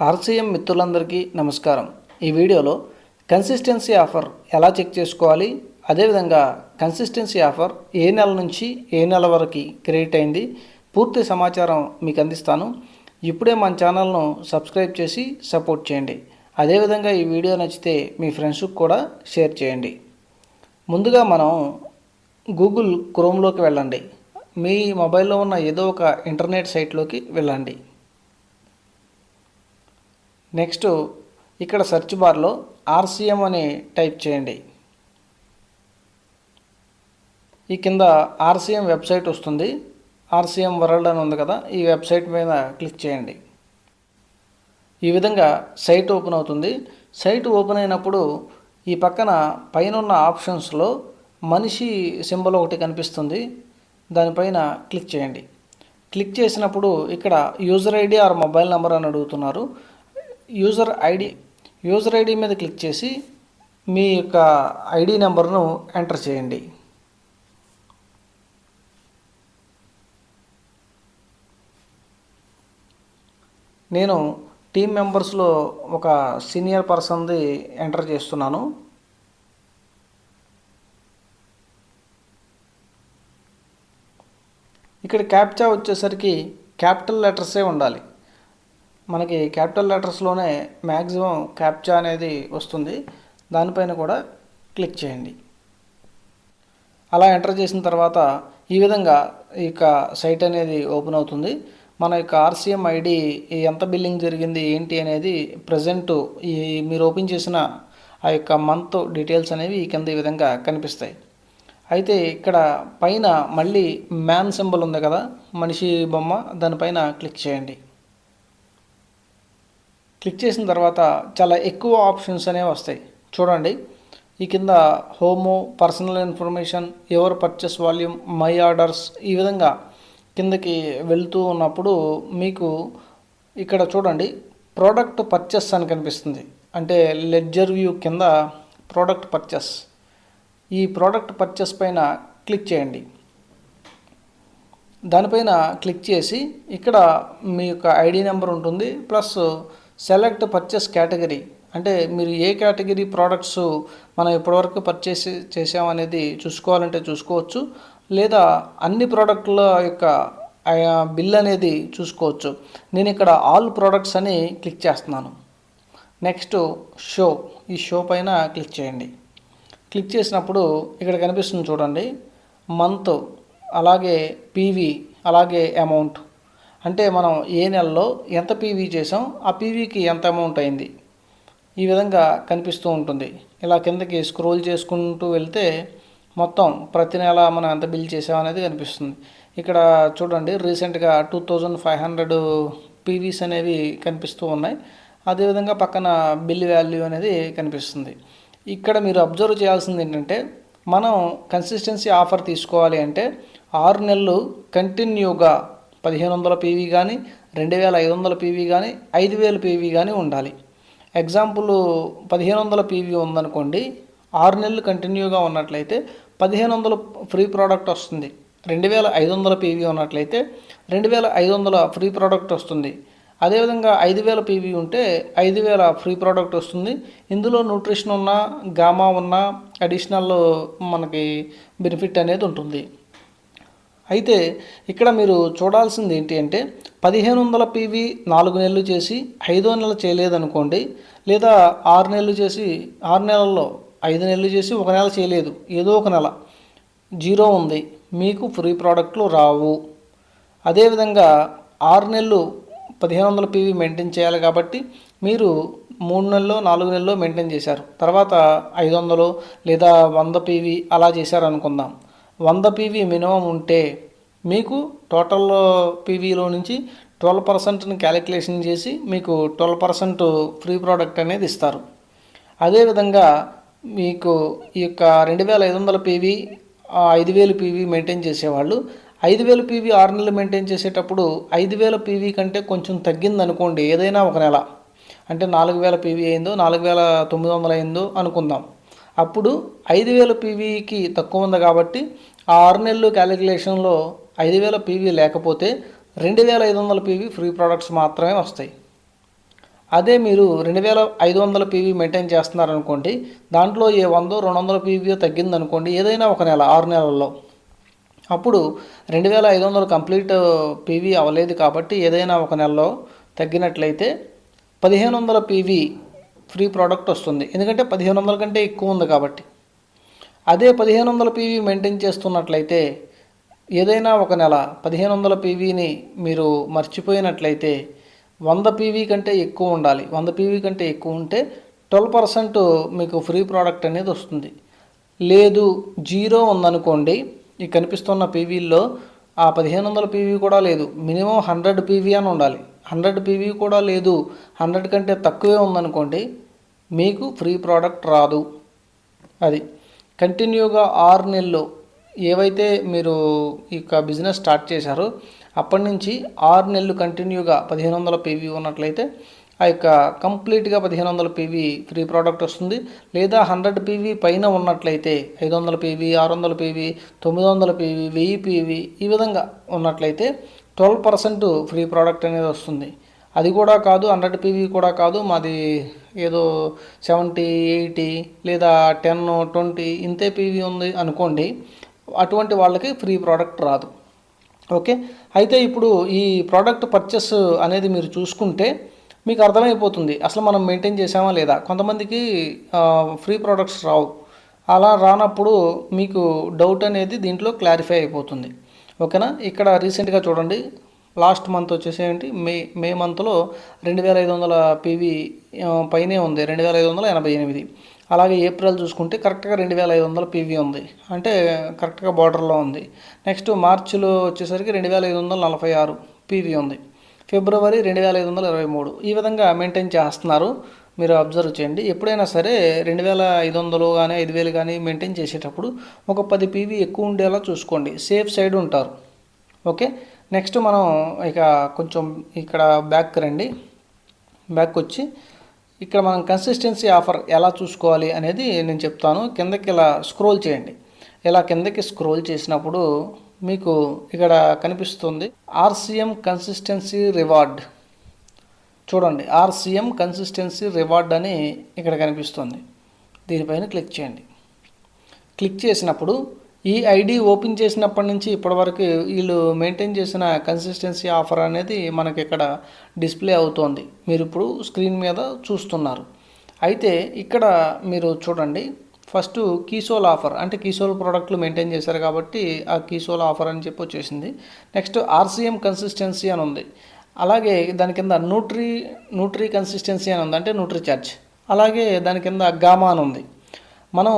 RCM మిత్రులందరికీ నమస్కారం. ఈ వీడియోలో కన్సిస్టెన్సీ ఆఫర్ ఎలా చెక్ చేసుకోవాలి? అదేవిధంగా కన్సిస్టెన్సీ ఆఫర్ ఏ నెల నుంచి ఏ నెల వరకు క్రియేట్ అయింది? పూర్తి సమాచారం మీకు అందిస్తాను. ఇప్పుడే మన ఛానల్ను సబ్స్క్రైబ్ చేసి సపోర్ట్ చేయండి. అదేవిధంగా ఈ వీడియో నచ్చితే మీ ఫ్రెండ్స్కి కూడా షేర్ చేయండి. ముందుగా మనం గూగుల్ క్రోమ్లోకి వెళ్ళండి. మీ మొబైల్లో ఉన్న ఏదో ఒక ఇంటర్నెట్ సైట్లోకి వెళ్ళండి. నెక్స్ట్ ఇక్కడ సెర్చ్ బార్లో ఆర్సిఎం అని టైప్ చేయండి. ఈ కింద ఆర్సిఎం వెబ్సైట్ వస్తుంది. ఆర్సిఎం వరల్డ్ అని ఉంది కదా ఈ వెబ్సైట్ మీద క్లిక్ చేయండి. ఈ విధంగా సైట్ ఓపెన్ అవుతుంది. సైట్ ఓపెన్ అయినప్పుడు ఈ పక్కన పైన ఉన్న ఆప్షన్స్లో మనిషి సింబల్ ఒకటి కనిపిస్తుంది. దానిపైన క్లిక్ చేయండి. క్లిక్ చేసినప్పుడు ఇక్కడ user ID or mobile number అని అడుగుతున్నారు. యూజర్ ఐడి యూజర్ ఐడి మీద క్లిక్ చేసి మీ యొక్క ఐడి నెంబర్ను ఎంటర్ చేయండి. నేను టీం మెంబర్స్లో ఒక సీనియర్ పర్సన్ది ఎంటర్ చేస్తున్నాను. ఇక్కడ క్యాప్చా వచ్చేసరికి క్యాపిటల్ లెటర్సే ఉండాలి. మనకి క్యాపిటల్ లెటర్స్లోనే మ్యాక్సిమం క్యాప్చా అనేది వస్తుంది. దానిపైన కూడా క్లిక్ చేయండి. అలా ఎంటర్ చేసిన తర్వాత ఈ విధంగా ఈ యొక్క సైట్ అనేది ఓపెన్ అవుతుంది. మన యొక్క ఆర్సీఎం ఐడి ఎంత బిల్లింగ్ జరిగింది ఏంటి అనేది ప్రజెంట్ ఈ మీరు ఓపెన్ చేసిన ఆ యొక్క మంత్ డీటెయిల్స్ అనేవి ఈ కింద ఈ విధంగా కనిపిస్తాయి. అయితే ఇక్కడ పైన మళ్ళీ మ్యాన్ సింబల్ ఉంది కదా మనిషి బొమ్మ దానిపైన క్లిక్ చేయండి. క్లిక్ చేసిన తర్వాత చాలా ఎక్కువ ఆప్షన్స్ అనేవి వస్తాయి. చూడండి. ఈ కింద home personal information ever purchase volume my orders ఈ విధంగా కిందకి వెళ్తూ ఉన్నప్పుడు మీకు ఇక్కడ చూడండి. ప్రోడక్ట్ పర్చేస్ అని కనిపిస్తుంది. అంటే లెడ్జర్ వ్యూ కింద ప్రోడక్ట్ పర్చేస్. ఈ ప్రోడక్ట్ పర్చేస్ పైన క్లిక్ చేయండి. దానిపైన క్లిక్ చేసి ఇక్కడ మీ యొక్క ఐడి నెంబర్ ఉంటుంది. Plus select purchase category. అంటే మీరు ఏ కేటగిరీ ప్రోడక్ట్స్ మనం ఇప్పటివరకు పర్చేస్ చేసామనేది చూసుకోవాలంటే చూసుకోవచ్చు. లేదా అన్ని ప్రోడక్ట్ల యొక్క బిల్ అనేది చూసుకోవచ్చు. నేను ఇక్కడ ఆల్ ప్రోడక్ట్స్ అని క్లిక్ చేస్తున్నాను. Next show. ఈ షో పైన క్లిక్ చేయండి. క్లిక్ చేసినప్పుడు ఇక్కడ కనిపిస్తుంది చూడండి. మంత్ అలాగే పీవీ అలాగే అమౌంట్. అంటే మనం ఏ నెలలో ఎంత పీవీ చేసాం ఆ పీవీకి ఎంత అమౌంట్ అయింది? ఈ విధంగా కనిపిస్తూ ఉంటుంది. ఇలా కిందకి స్క్రోల్ చేసుకుంటూ వెళ్తే మొత్తం ప్రతి నెల మనం ఎంత బిల్ చేసాం అనేది కనిపిస్తుంది. ఇక్కడ చూడండి రీసెంట్గా two thousand five hundred PVs అనేవి కనిపిస్తూ ఉన్నాయి. అదేవిధంగా పక్కన బిల్ వాల్యూ అనేది కనిపిస్తుంది. ఇక్కడ మీరు అబ్జర్వ్ చేయాల్సింది ఏంటంటే మనం కన్సిస్టెన్సీ ఆఫర్ తీసుకోవాలి అంటే ఆరు నెలలు కంటిన్యూగా పదిహేను వందల పీవీ కానీ రెండు వేల ఐదు వందల పీవీ కానీ ఐదు వేల పీవీ కానీ ఉండాలి. ఎగ్జాంపుల్ పదిహేను వందల పీవీ ఉందనుకోండి ఆరు నెలలు కంటిన్యూగా ఉన్నట్లయితే పదిహేను వందల ఫ్రీ ప్రోడక్ట్ వస్తుంది. రెండు వేల ఐదు వందల పీవీ ఉన్నట్లయితే రెండు వేల ఐదు వందల ఫ్రీ ప్రోడక్ట్ వస్తుంది. అదేవిధంగా ఐదు వేల పీవీ ఉంటే ఐదు వేల ఫ్రీ ప్రోడక్ట్ వస్తుంది. ఇందులో న్యూట్రిషన్ ఉన్న గామా ఉన్న అడిషనల్ మనకి బెనిఫిట్ అనేది ఉంటుంది. అయితే ఇక్కడ మీరు చూడాల్సింది ఏంటి అంటే పదిహేను వందల పీవీ నాలుగు నెలలు చేసి ఐదో నెల చేయలేదనుకోండి లేదా ఆరు నెలలు చేసి ఆరు నెలల్లో ఐదు నెలలు చేసి ఒక నెల చేయలేదు ఏదో ఒక నెల. జీరో ఉంది మీకు ఫ్రీ ప్రోడక్ట్లు రావు. అదేవిధంగా ఆరు నెలలు పదిహేను వందల పీవీ మెయింటైన్ చేయాలి కాబట్టి మీరు మూడు నెలల్లో నాలుగు నెలల్లో మెయింటైన్ చేశారు. తర్వాత ఐదు వందలు లేదా వంద పీవీ అలా చేశారు అనుకుందాం వంద పీవీ మినిమం ఉంటే మీకు టోటల్ పీవీలో నుంచి ట్వెల్వ్ పర్సెంట్ని క్యాలిక్యులేషన్ చేసి మీకు ట్వెల్వ్ పర్సెంట్ ఫ్రీ ప్రోడక్ట్ అనేది ఇస్తారు. అదేవిధంగా మీకు ఈ యొక్క రెండు వేల ఐదు వందల పీవీ ఐదు వేలు పీవీ మెయింటైన్ చేసేవాళ్ళు ఐదు వేల పీవీ ఆరు నెలలు మెయింటైన్ చేసేటప్పుడు ఐదు వేల పీవీ కంటే కొంచెం తగ్గింది అనుకోండి ఏదైనా ఒక నెల. అంటే నాలుగు వేల పీవీ అయిందో నాలుగు వేల తొమ్మిది వందలు అయిందో అనుకుందాం. అప్పుడు ఐదు వేల పీవీకి తక్కువ ఉంది కాబట్టి ఆ ఆరు నెలలు క్యాలిక్యులేషన్లో ఐదు వేల పీవీ లేకపోతే రెండు వేల ఐదు వందల పీవీ ఫ్రీ ప్రోడక్ట్స్ మాత్రమే వస్తాయి. అదే మీరు రెండు వేల ఐదు వందల పీవీ మెయింటైన్ చేస్తున్నారనుకోండి దాంట్లో ఏ వందో రెండు వందల పీవీయో తగ్గిందనుకోండి ఏదైనా ఒక నెల ఆరు నెలల్లో. అప్పుడు రెండు వేల ఐదు వందలు కంప్లీట్ పీవీ అవ్వలేదు కాబట్టి ఏదైనా ఒక నెలలో తగ్గినట్లయితే పదిహేను వందల పీవీ ఫ్రీ ప్రోడక్ట్ వస్తుంది. ఎందుకంటే పదిహేను వందల కంటే ఎక్కువ ఉంది కాబట్టి. అదే పదిహేను వందల పీవీ మెయింటైన్ చేస్తున్నట్లయితే ఏదైనా ఒక నెల పదిహేను వందల పీవీని మీరు మర్చిపోయినట్లయితే వంద పీవీ కంటే ఎక్కువ ఉండాలి. వంద పీవీ కంటే ఎక్కువ ఉంటే ట్వెల్వ్ పర్సెంట్ మీకు ఫ్రీ ప్రోడక్ట్ అనేది వస్తుంది. లేదు జీరో ఉందనుకోండి ఈ కనిపిస్తున్న పీవీల్లో ఆ పదిహేను వందల పీవీ కూడా లేదు. మినిమం హండ్రెడ్ పీవీ అని ఉండాలి. హండ్రెడ్ పీవీ కూడా లేదు. హండ్రెడ్ కంటే తక్కువే ఉందనుకోండి మీకు ఫ్రీ ప్రోడక్ట్ రాదు. అది కంటిన్యూగా ఆరు నెలలు ఏవైతే మీరు ఇక బిజినెస్ స్టార్ట్ చేశారో అప్పటి నుంచి ఆరు నెలలు కంటిన్యూగా పదిహేను వందల పీవీ ఉన్నట్లయితే ఆ యొక్క కంప్లీట్గా పదిహేను వందల పీవీ ఫ్రీ ప్రోడక్ట్ వస్తుంది. లేదా హండ్రెడ్ పీవీ పైన ఉన్నట్లయితే ఐదు వందల పీవీ ఆరు వందల పీవీ తొమ్మిది వందల పీవీ వెయ్యి పీవీ ఈ విధంగా ఉన్నట్లయితే ట్వెల్వ్ పర్సెంట్ ఫ్రీ ప్రోడక్ట్ అనేది వస్తుంది. అది కూడా కాదు హండ్రెడ్ పీవీ కూడా కాదు మాది ఏదో సెవెంటీ ఎయిటీ లేదా టెన్ ట్వంటీ ఇంతే పీవీ ఉంది అనుకోండి అటువంటి వాళ్ళకి ఫ్రీ ప్రోడక్ట్ రాదు. ఓకే? అయితే ఇప్పుడు ఈ ప్రోడక్ట్ పర్చేస్ అనేది మీరు చూసుకుంటే మీకు అర్థమైపోతుంది అసలు మనం మెయింటైన్ చేసామా లేదా? కొంతమందికి ఫ్రీ ప్రోడక్ట్స్ రావు. అలా రానప్పుడు మీకు డౌట్ అనేది దీంట్లో క్లారిఫై అయిపోతుంది. ఓకేనా? ఇక్కడ రీసెంట్గా చూడండి. లాస్ట్ మంత్ వచ్చేసి ఏంటి? మే మే మంత్లో రెండు వేల ఐదు వందల పీవీ పైనే ఉంది. రెండు వేల ఐదు వందల ఎనభై ఎనిమిది. అలాగే ఏప్రిల్ చూసుకుంటే కరెక్ట్గా రెండు వేల ఐదు వందల పీవీ ఉంది. అంటే కరెక్ట్గా బార్డర్లో ఉంది. నెక్స్ట్ మార్చిలో వచ్చేసరికి రెండు వేల ఐదు వందల నలభై ఆరు పీవీ ఉంది. ఫిబ్రవరి రెండు వేల ఐదు వందల ఇరవై మూడు. ఈ విధంగా మెయింటైన్ చేస్తున్నారు. మీరు అబ్జర్వ్ చేయండి. ఎప్పుడైనా సరే రెండు వేల ఐదు వందలు కానీ ఐదు వేలు కానీ మెయింటైన్ చేసేటప్పుడు ఒక పది పీవీ ఎక్కువ ఉండేలా చూసుకోండి. సేఫ్ సైడ్ ఉంటారు. ఓకే నెక్స్ట్ మనం ఇక కొంచెం ఇక్కడ బ్యాక్ రండి. బ్యాక్ వచ్చి ఇక్కడ మనం కన్సిస్టెన్సీ ఆఫర్ ఎలా చూసుకోవాలి అనేది నేను చెప్తాను. కిందకి ఇలా స్క్రోల్ చేయండి. ఇలా కిందకి స్క్రోల్ చేసినప్పుడు మీకు ఇక్కడ కనిపిస్తుంది. ఆర్సిఎం కన్సిస్టెన్సీ రివార్డ్ చూడండి ఆర్సీఎం కన్సిస్టెన్సీ రివార్డ్ అని ఇక్కడ కనిపిస్తుంది. దీనిపైన క్లిక్ చేయండి. క్లిక్ చేసినప్పుడు ఈ ఐడి ఓపెన్ చేసినప్పటి నుంచి ఇప్పటివరకు వీళ్ళు మెయింటైన్ చేసిన కన్సిస్టెన్సీ ఆఫర్ అనేది మనకి ఇక్కడ డిస్ప్లే అవుతోంది. మీరు ఇప్పుడు స్క్రీన్ మీద చూస్తున్నారు. అయితే ఇక్కడ మీరు చూడండి ఫస్ట్ కీసోల్ ఆఫర్ అంటే కీసోల్ ప్రోడక్ట్లు మెయింటైన్ చేశారు కాబట్టి ఆ కీసోల్ ఆఫర్ అని చెప్పి వచ్చేసింది. నెక్స్ట్ ఆర్సీఎం కన్సిస్టెన్సీ అని ఉంది. అలాగే దాని కింద న్యూట్రీ న్యూట్రీ కన్సిస్టెన్సీ అని ఉంది. అంటే న్యూట్రీ చార్జ్ అలాగే దాని కింద గామా అని ఉంది. మనం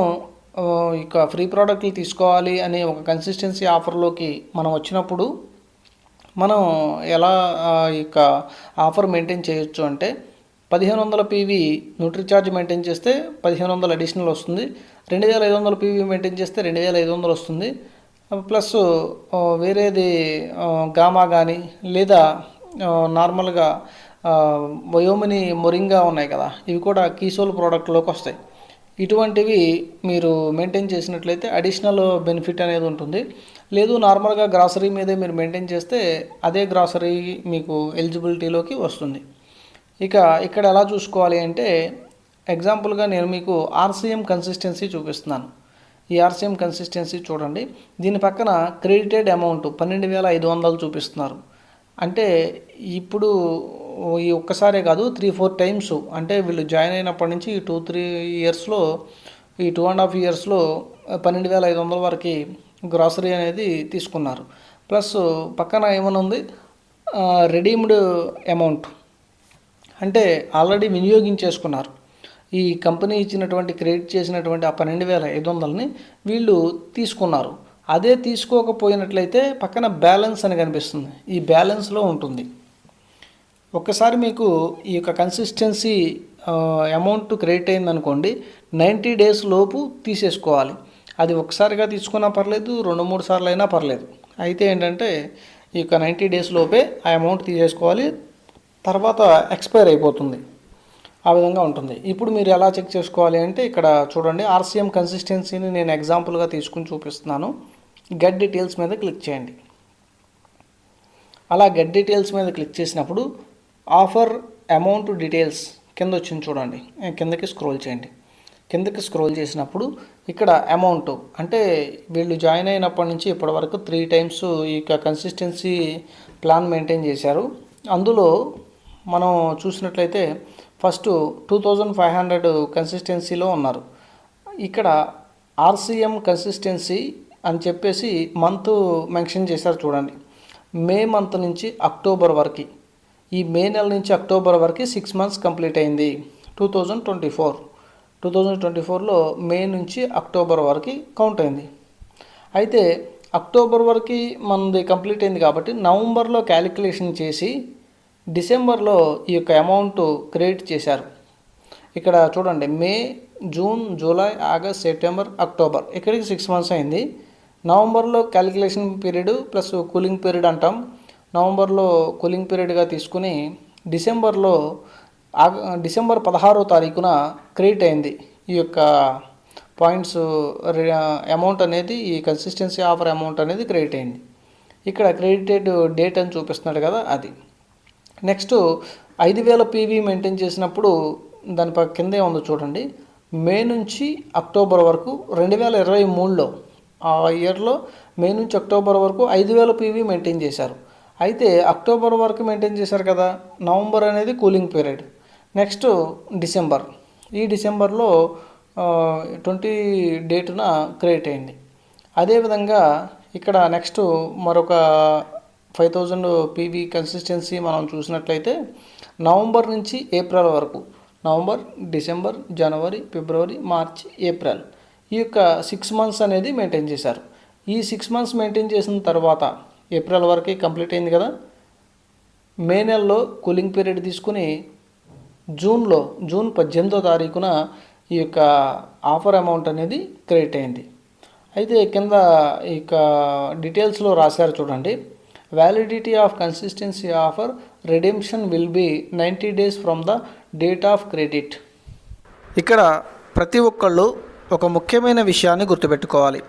ఇక ఫ్రీ ప్రోడక్ట్లు తీసుకోవాలి అనే ఒక కన్సిస్టెన్సీ ఆఫర్లోకి మనం వచ్చినప్పుడు మనం ఎలా ఇక ఆఫర్ మెయింటైన్ చేయొచ్చు అంటే పదిహేను వందల పీవీ న్యూట్రీ ఛార్జ్ మెయింటైన్ చేస్తే పదిహేను వందల అడిషనల్ వస్తుంది. రెండు వేల ఐదు వందల పీవీ మెయింటైన్ చేస్తే రెండు వేల ఐదు వందలు వస్తుంది. ప్లస్ వేరేది గామా కానీ లేదా నార్మల్గా వయోమిని మొరింగా ఉన్నాయి కదా ఇవి కూడా కీసోల్ ప్రోడక్ట్లోకి వస్తాయి. ఇటువంటివి మీరు మెయింటైన్ చేసినట్లయితే అడిషనల్ బెనిఫిట్ అనేది ఉంటుంది. లేదు నార్మల్గా గ్రాసరీ మీదే మీరు మెయింటైన్ చేస్తే అదే గ్రాసరీ మీకు ఎలిజిబిలిటీలోకి వస్తుంది. ఇక ఇక్కడ ఎలా చూసుకోవాలి అంటే ఎగ్జాంపుల్గా నేను మీకు ఆర్సీఎం కన్సిస్టెన్సీ చూపిస్తున్నాను. ఈ ఆర్సీఎం కన్సిస్టెన్సీ చూడండి. దీని పక్కన క్రెడిటెడ్ అమౌంట్ పన్నెండు వేల ఐదు వందలు చూపిస్తున్నారు. అంటే ఇప్పుడు ఈ ఒక్కసారే కాదు త్రీ ఫోర్ టైమ్స్ అంటే వీళ్ళు జాయిన్ అయినప్పటి నుంచి ఈ టూ త్రీ ఇయర్స్లో ఈ టూ అండ్ హాఫ్ ఇయర్స్లో పన్నెండు వేల ఐదు వందల వరకు గ్రాసరీ అనేది తీసుకున్నారు. ప్లస్ పక్కన ఏమైనా ఉంది? రెడీమ్డ్ అమౌంట్ అంటే ఆల్రెడీ వినియోగించేసుకున్నారు. ఈ కంపెనీ ఇచ్చినటువంటి క్రెడిట్ చేసినటువంటి ఆ పన్నెండు వేల ఐదు వందలని వీళ్ళు తీసుకున్నారు. అదే తీసుకోకపోయినట్లయితే పక్కన బ్యాలెన్స్ అని కనిపిస్తుంది. ఈ బ్యాలెన్స్లో ఉంటుంది. ఒక్కసారి మీకు ఈ యొక్క కన్సిస్టెన్సీ అమౌంట్ క్రెడిట్ అయిందనుకోండి నైంటీ డేస్ లోపు తీసేసుకోవాలి. అది ఒకసారిగా తీసుకున్నా పర్లేదు రెండు మూడు సార్లు అయినా పర్లేదు. అయితే ఏంటంటే ఈ యొక్క నైంటీ డేస్ లోపే ఆ అమౌంట్ తీసేసుకోవాలి తర్వాత ఎక్స్పైర్ అయిపోతుంది. ఆ విధంగా ఉంటుంది. ఇప్పుడు మీరు ఎలా చెక్ చేసుకోవాలి అంటే ఇక్కడ చూడండి ఆర్సీఎం కన్సిస్టెన్సీని నేను ఎగ్జాంపుల్గా తీసుకుని చూపిస్తున్నాను. గెట్ డీటెయిల్స్ మీద క్లిక్ చేయండి. అలా గెట్ డీటెయిల్స్ మీద క్లిక్ చేసినప్పుడు ఆఫర్ అమౌంట్ డీటెయిల్స్ కింద వచ్చింది చూడండి. కిందకి స్క్రోల్ చేయండి. కిందకి స్క్రోల్ చేసినప్పుడు ఇక్కడ అమౌంట్ అంటే వీళ్ళు జాయిన్ అయినప్పటి నుంచి ఇప్పటి వరకు త్రీ టైమ్స్ ఈ యొక్క కన్సిస్టెన్సీ ప్లాన్ మెయింటైన్ చేశారు. అందులో మనం చూసినట్లయితే first two thousand five hundred కన్సిస్టెన్సీలో ఉన్నారు. ఇక్కడ ఆర్సీఎం కన్సిస్టెన్సీ అని చెప్పేసి మంత్ మెన్షన్ చేశారు చూడండి. మే మంత్ నుంచి అక్టోబర్ వరకు. ఈ మే నెల నుంచి అక్టోబర్ వరకు సిక్స్ మంత్స్ కంప్లీట్ అయింది. Two thousand twenty four. Two thousand twenty ఫోర్లో మే నుంచి అక్టోబర్ వరకు కౌంట్ అయింది. అయితే అక్టోబర్ వరకు మనది కంప్లీట్ అయింది కాబట్టి నవంబర్లో క్యాలిక్యులేషన్ చేసి డిసెంబర్లో ఈ యొక్క అమౌంట్ క్రియేట్ చేశారు. ఇక్కడ చూడండి May June July August September October. ఇక్కడికి సిక్స్ మంత్స్ అయింది. నవంబర్లో calculation period plus cooling period అంటాం. నవంబర్లో కూలింగ్ పీరియడ్గా తీసుకుని డిసెంబర్లో ఆగ డిసెంబర్ పదహారో తారీఖున క్రియేట్ అయింది ఈ యొక్క పాయింట్స్ అమౌంట్ అనేది ఈ కన్సిస్టెన్సీ ఆఫర్ అమౌంట్ అనేది క్రియేట్ అయింది. ఇక్కడ క్రెడిటెడ్ డేట్ అని చూపిస్తున్నాడు కదా అది. నెక్స్ట్ ఐదు వేల పీవీ మెయింటైన్ చేసినప్పుడు దాని పక్క కిందే ఉంది చూడండి. మే నుంచి అక్టోబర్ వరకు రెండు వేల ఇరవై మూడులో ఆ ఇయర్లో మే నుంచి అక్టోబర్ వరకు ఐదు వేల పీవీ మెయింటైన్ చేశారు. అయితే అక్టోబర్ వరకు మెయింటైన్ చేశారు కదా నవంబర్ అనేది కూలింగ్ పీరియడ్. Next December. ఈ డిసెంబర్లో ట్వంటీ డేటున క్రియేట్ అయింది. అదేవిధంగా ఇక్కడ నెక్స్ట్ మరొక ఫైవ్ థౌజండ్ పీవీ కన్సిస్టెన్సీ మనం చూసినట్లయితే నవంబర్ నుంచి ఏప్రిల్ వరకు నవంబర్ డిసెంబర్ జనవరి ఫిబ్రవరి మార్చ్ ఏప్రిల్. ఈ యొక్క సిక్స్ మంత్స్ అనేది మెయింటైన్ చేశారు. ఈ సిక్స్ మంత్స్ మెయింటైన్ చేసిన తర్వాత ఏప్రిల్ వరకు కంప్లీట్ అయింది కదా? మే నెలలో కూలింగ్ పీరియడ్ తీసుకుని జూన్లో జూన్ పద్దెనిమిదో తారీఖున ఈ యొక్క ఆఫర్ అమౌంట్ అనేది క్రియేట్ అయింది. అయితే కింద ఈ యొక్క డీటెయిల్స్లో రాశారు చూడండి. Validity of consistency offer redemption will be ninety days from the date of credit ఇక్కడ ప్రతి ఒక్కళ్ళు ఒక ముఖ్యమైన విషయాన్ని గుర్తుపెట్టుకోవాలి.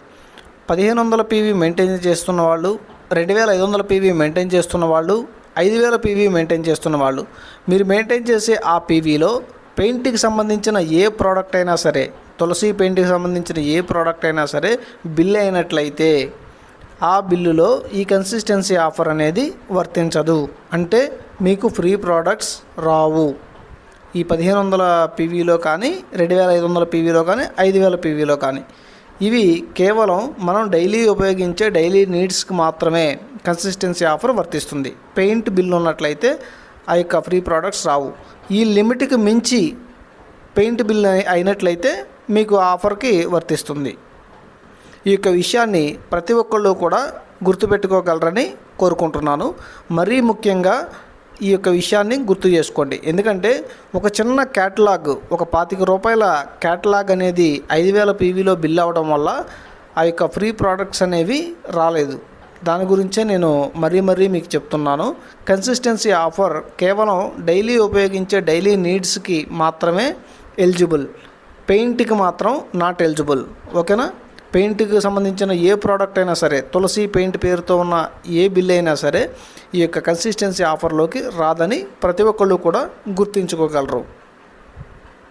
పదిహేను వందల పీవీ మెయింటైన్ చేస్తున్న వాళ్ళు రెండు వేల ఐదు వందల పీవీ మెయింటైన్ చేస్తున్న వాళ్ళు ఐదు వేల పీవీ మెయింటైన్ చేస్తున్న వాళ్ళు. మీరు మెయింటైన్ చేసే ఆ పీవీలో పెయింట్కి సంబంధించిన ఏ ప్రోడక్ట్ అయినా సరే తులసి పెయింట్కి సంబంధించిన ఏ ప్రోడక్ట్ అయినా సరే బిల్ అయినట్లయితే ఆ బిల్లులో ఈ కన్సిస్టెన్సీ ఆఫర్ అనేది వర్తించదు. అంటే మీకు ఫ్రీ ప్రోడక్ట్స్ రావు. ఈ పదిహేను వందల పీవీలో కానీ రెండు వేల ఐదు వందల పీవీలో కానీ ఐదు వేల పీవీలో కానీ. ఇవి కేవలం మనం డైలీ ఉపయోగించే డైలీ నీడ్స్కి మాత్రమే కన్సిస్టెన్సీ ఆఫర్ వర్తిస్తుంది. పెయింట్ బిల్ ఉన్నట్లయితే ఆ యొక్క ఫ్రీ ప్రోడక్ట్స్ రావు. ఈ లిమిట్కి మించి పెయింట్ బిల్ అయినట్లయితే మీకు ఆఫర్కి వర్తిస్తుంది. ఈ యొక్క విషయాన్ని ప్రతి ఒక్కళ్ళు కూడా గుర్తుపెట్టుకోగలరని కోరుకుంటున్నాను. మరీ ముఖ్యంగా ఈ యొక్క విషయాన్ని గుర్తు చేసుకోండి. ఎందుకంటే ఒక చిన్న క్యాటలాగ్ ఒక పాతిక రూపాయల క్యాటలాగ్ అనేది ఐదు వేల పీవీలో బిల్ అవ్వడం వల్ల ఆ యొక్క ఫ్రీ ప్రోడక్ట్స్ అనేవి రాలేదు. దాని గురించే నేను మరీ మరీ మీకు చెప్తున్నాను. కన్సిస్టెన్సీ ఆఫర్ కేవలం డైలీ ఉపయోగించే డైలీ నీడ్స్కి మాత్రమే ఎలిజిబుల్ పెయింట్కి మాత్రం నాట్ ఎలిజిబుల్ ఓకేనా? పెయింట్కి సంబంధించిన ఏ ప్రోడక్ట్ అయినా సరే తులసి పెయింట్ పేరుతో ఉన్న ఏ బిల్ అయినా సరే ఈ యొక్క కన్సిస్టెన్సీ ఆఫర్లోకి రాదని ప్రతి ఒక్కళ్ళు కూడా గుర్తుంచుకోగలరు.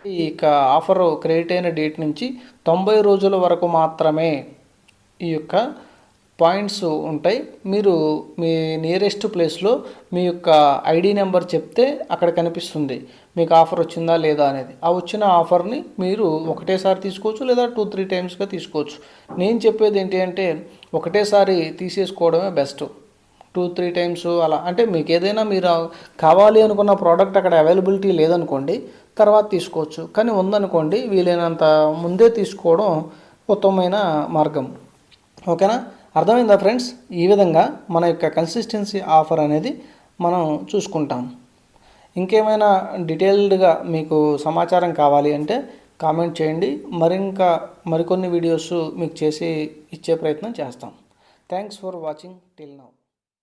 ఈ యొక్క ఆఫర్ క్రియేట్ అయిన డేట్ నుంచి తొంభై రోజుల వరకు మాత్రమే ఈ యొక్క పాయింట్స్ ఉంటాయి. మీరు మీ నియరెస్ట్ ప్లేస్లో మీ యొక్క ఐడి నెంబర్ చెప్తే అక్కడ కనిపిస్తుంది. మీకు ఆఫర్ వచ్చిందా లేదా అనేది. ఆ వచ్చిన ఆఫర్ని మీరు ఒకటేసారి తీసుకోవచ్చు లేదా టూ త్రీ టైమ్స్గా తీసుకోవచ్చు. నేను చెప్పేది ఏంటి అంటే ఒకటేసారి తీసేసుకోవడమే బెస్ట్. టూ త్రీ టైమ్స్ అలా. అంటే మీకు ఏదైనా మీరు కావాలి అనుకున్న ప్రోడక్ట్ అక్కడ అవైలబిలిటీ లేదనుకోండి తర్వాత తీసుకోవచ్చు. కానీ ఉందనుకోండి వీలైనంత ముందే తీసుకోవడం ఉత్తమమైన మార్గం. ఓకేనా? అర్థమైందా ఫ్రెండ్స్? ఈ విధంగా మన యొక్క కన్సిస్టెన్సీ ఆఫర్ అనేది మనం చూసుకుంటాం. ఇంకేమైనా డీటెయిల్డ్గా మీకు సమాచారం కావాలి అంటే కామెంట్ చేయండి. మరింకా మరికొన్ని వీడియోస్ మీకు చేసి ఇచ్చే ప్రయత్నం చేస్తాం. Thanks for watching till now